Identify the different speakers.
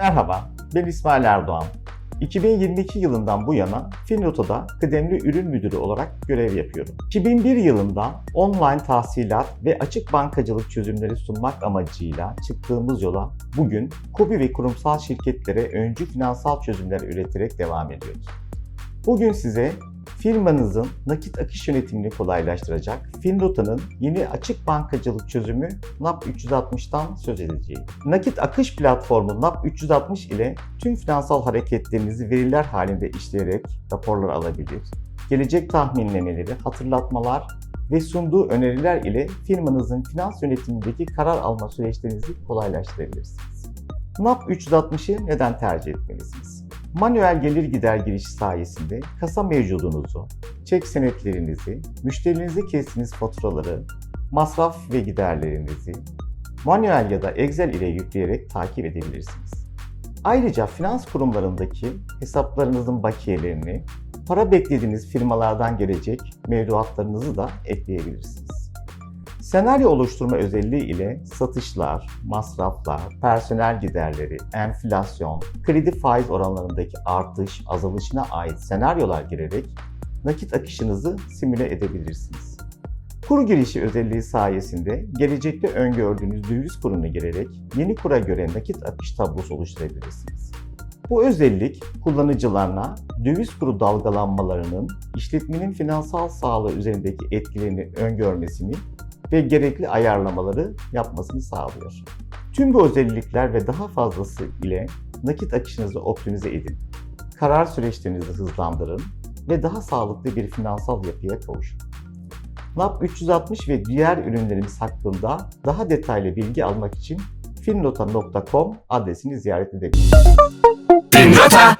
Speaker 1: Merhaba, ben İsmail Erdoğan. 2022 yılından bu yana Finroto'da kıdemli ürün müdürü olarak görev yapıyorum. 2001 yılında online tahsilat ve açık bankacılık çözümleri sunmak amacıyla çıktığımız yola bugün KOBİ ve kurumsal şirketlere öncü finansal çözümler üreterek devam ediyoruz. Bugün size firmanızın nakit akış yönetimini kolaylaştıracak Finrota'nın yeni açık bankacılık çözümü NAP 360'tan söz edeceğim. Nakit akış platformu NAP 360 ile tüm finansal hareketlerinizi veriler halinde işleyerek raporlar alabilir. Gelecek tahminlemeleri, hatırlatmalar ve sunduğu öneriler ile firmanızın finans yönetimindeki karar alma süreçlerinizi kolaylaştırabilirsiniz. NAP 360'ı neden tercih etmelisiniz? Manuel gelir gider girişi sayesinde kasa mevcudunuzu, çek senetlerinizi, müşterinize kestiğiniz faturaları, masraf ve giderlerinizi manuel ya da Excel ile yükleyerek takip edebilirsiniz. Ayrıca finans kurumlarındaki hesaplarınızın bakiyelerini, para beklediğiniz firmalardan gelecek mevduatlarınızı da ekleyebilirsiniz. Senaryo oluşturma özelliği ile satışlar, masraflar, personel giderleri, enflasyon, kredi faiz oranlarındaki artış, azalışına ait senaryolar girerek nakit akışınızı simüle edebilirsiniz. Kur girişi özelliği sayesinde gelecekte öngördüğünüz döviz kurunu girerek yeni kura göre nakit akış tablosu oluşturabilirsiniz. Bu özellik kullanıcılarına döviz kuru dalgalanmalarının işletmenin finansal sağlığı üzerindeki etkilerini öngörmesini ve gerekli ayarlamaları yapmasını sağlıyor. Tüm bu özellikler ve daha fazlası ile nakit akışınızı optimize edin. Karar süreçlerinizi hızlandırın ve daha sağlıklı bir finansal yapıya kavuşun. NAP 360 ve diğer ürünlerimiz hakkında daha detaylı bilgi almak için finnota.com adresini ziyaret edebilirsiniz.
Speaker 2: Finrota